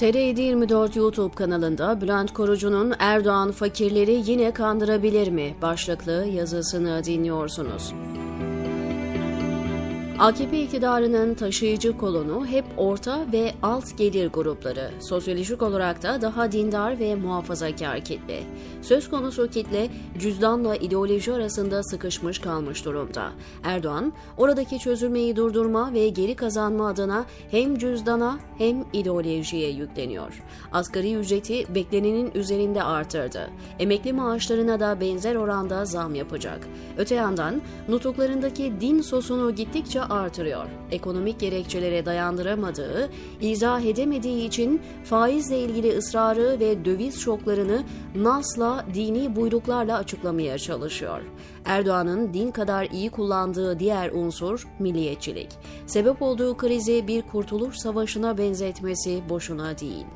TR724 YouTube kanalında Bülent Korucu'nun Erdoğan fakirleri yine kandırabilir mi başlıklı yazısını dinliyorsunuz. AKP iktidarının taşıyıcı kolonu hep orta ve alt gelir grupları, sosyolojik olarak da daha dindar ve muhafazakar kitle. Söz konusu kitle cüzdanla ideoloji arasında sıkışmış kalmış durumda. Erdoğan, oradaki çözülmeyi durdurma ve geri kazanma adına hem cüzdana hem ideolojiye yükleniyor. Asgari ücreti beklenenin üzerinde artırdı. Emekli maaşlarına da benzer oranda zam yapacak. Öte yandan nutuklarındaki din sosunu gittikçe artırıyor. Ekonomik gerekçelere dayandıramadığı, izah edemediği için faizle ilgili ısrarı ve döviz şoklarını nasla dini buyruklarla açıklamaya çalışıyor. Erdoğan'ın din kadar iyi kullandığı diğer unsur milliyetçilik. Sebep olduğu krizi bir kurtuluş savaşına benzetmesi boşuna değil.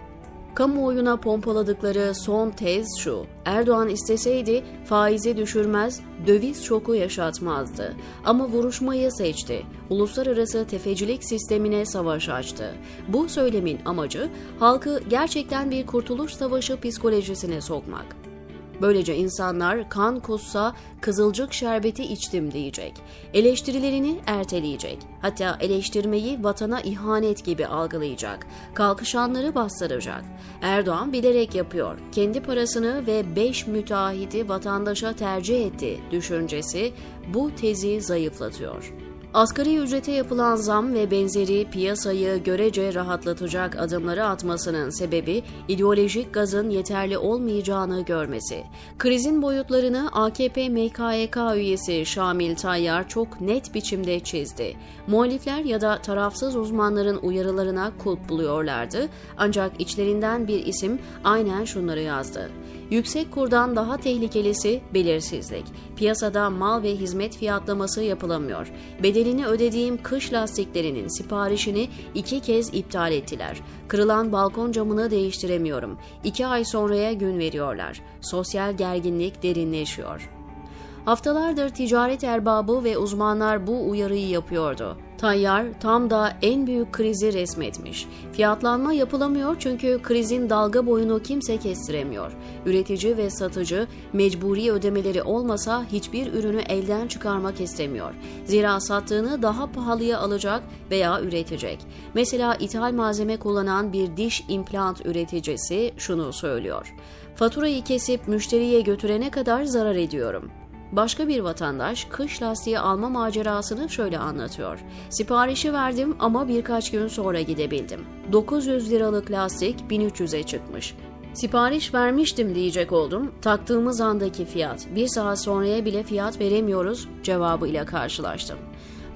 Kamuoyuna pompaladıkları son tez şu. Erdoğan isteseydi faizi düşürmez, döviz şoku yaşatmazdı. Ama vuruşmayı seçti. Uluslararası tefecilik sistemine savaş açtı. Bu söylemin amacı halkı gerçekten bir kurtuluş savaşı psikolojisine sokmak. Böylece insanlar kan kussa kızılcık şerbeti içtim diyecek. Eleştirilerini erteleyecek. Hatta eleştirmeyi vatana ihanet gibi algılayacak. Kalkışanları bastıracak. Erdoğan bilerek yapıyor. Kendi parasını ve 5 müteahhiti vatandaşa tercih etti düşüncesi bu tezi zayıflatıyor. Asgari ücrete yapılan zam ve benzeri piyasayı görece rahatlatacak adımları atmasının sebebi ideolojik gazın yeterli olmayacağını görmesi. Krizin boyutlarını AKP MKYK üyesi Şamil Tayyar çok net biçimde çizdi. Muhalifler ya da tarafsız uzmanların uyarılarına kulp buluyorlardı ancak içlerinden bir isim aynen şunları yazdı. Yüksek kurdan daha tehlikelisi belirsizlik. Piyasada mal ve hizmet fiyatlaması yapılamıyor. Bedelini ödediğim kış lastiklerinin siparişini iki kez iptal ettiler. Kırılan balkon camını değiştiremiyorum. İki ay sonraya gün veriyorlar. Sosyal gerginlik derinleşiyor. Haftalardır ticaret erbabı ve uzmanlar bu uyarıyı yapıyordu. Tayyar tam da en büyük krizi resmetmiş. Fiyatlanma yapılamıyor çünkü krizin dalga boyunu kimse kestiremiyor. Üretici ve satıcı mecburi ödemeleri olmasa hiçbir ürünü elden çıkarmak istemiyor. Zira sattığını daha pahalıya alacak veya üretecek. Mesela ithal malzeme kullanan bir diş implant üreticisi şunu söylüyor. Faturayı kesip müşteriye götürene kadar zarar ediyorum. Başka bir vatandaş kış lastiği alma macerasını şöyle anlatıyor. Siparişi verdim ama birkaç gün sonra gidebildim. 900 liralık lastik 1300'e çıkmış. Sipariş vermiştim diyecek oldum. Taktığımız andaki fiyat. Bir saat sonraya bile fiyat veremiyoruz cevabıyla karşılaştım.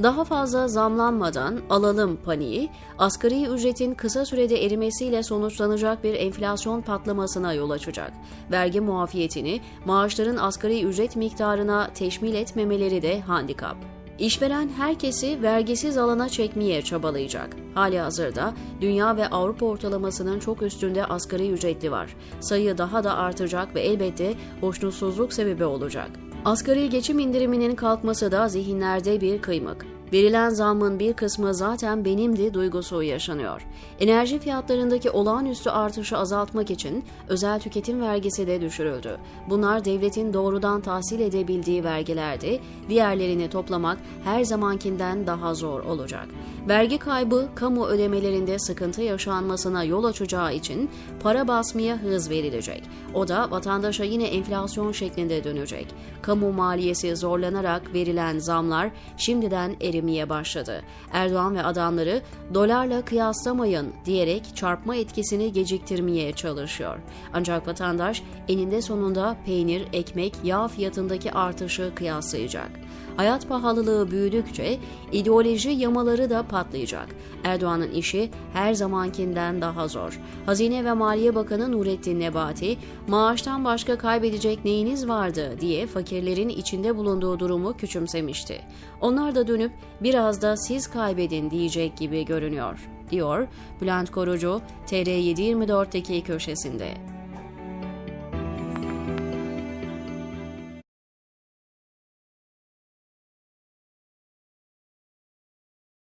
Daha fazla zamlanmadan alalım paniği, asgari ücretin kısa sürede erimesiyle sonuçlanacak bir enflasyon patlamasına yol açacak. Vergi muafiyetini maaşların asgari ücret miktarına teşmil etmemeleri de handikap. İşveren herkesi vergisiz alana çekmeye çabalayacak. Hali hazırda dünya ve Avrupa ortalamasının çok üstünde asgari ücretli var. Sayı daha da artacak ve elbette hoşnutsuzluk sebebi olacak. Asgari geçim indiriminin kalkması da zihinlerde bir kıymık. Verilen zammın bir kısmı zaten benimdi duygusu yaşanıyor. Enerji fiyatlarındaki olağanüstü artışı azaltmak için özel tüketim vergisi de düşürüldü. Bunlar devletin doğrudan tahsil edebildiği vergilerdi. Diğerlerini toplamak her zamankinden daha zor olacak. Vergi kaybı kamu ödemelerinde sıkıntı yaşanmasına yol açacağı için para basmaya hız verilecek. O da vatandaşa yine enflasyon şeklinde dönecek. Kamu maliyesi zorlanarak verilen zamlar şimdiden erimeye başladı. Erdoğan ve adamları dolarla kıyaslamayın diyerek çarpma etkisini geciktirmeye çalışıyor. Ancak vatandaş eninde sonunda peynir, ekmek, yağ fiyatındaki artışı kıyaslayacak. Hayat pahalılığı büyüdükçe ideoloji yamaları da patlayacak. Erdoğan'ın işi her zamankinden daha zor. Hazine ve Maliye Bakanı Nurettin Nebati, maaştan başka kaybedecek neyiniz vardı diye fakirlerin içinde bulunduğu durumu küçümsemişti. Onlar da dönüp biraz da siz kaybedin diyecek gibi görünüyor, diyor Bülent Korucu TR724'teki köşesinde.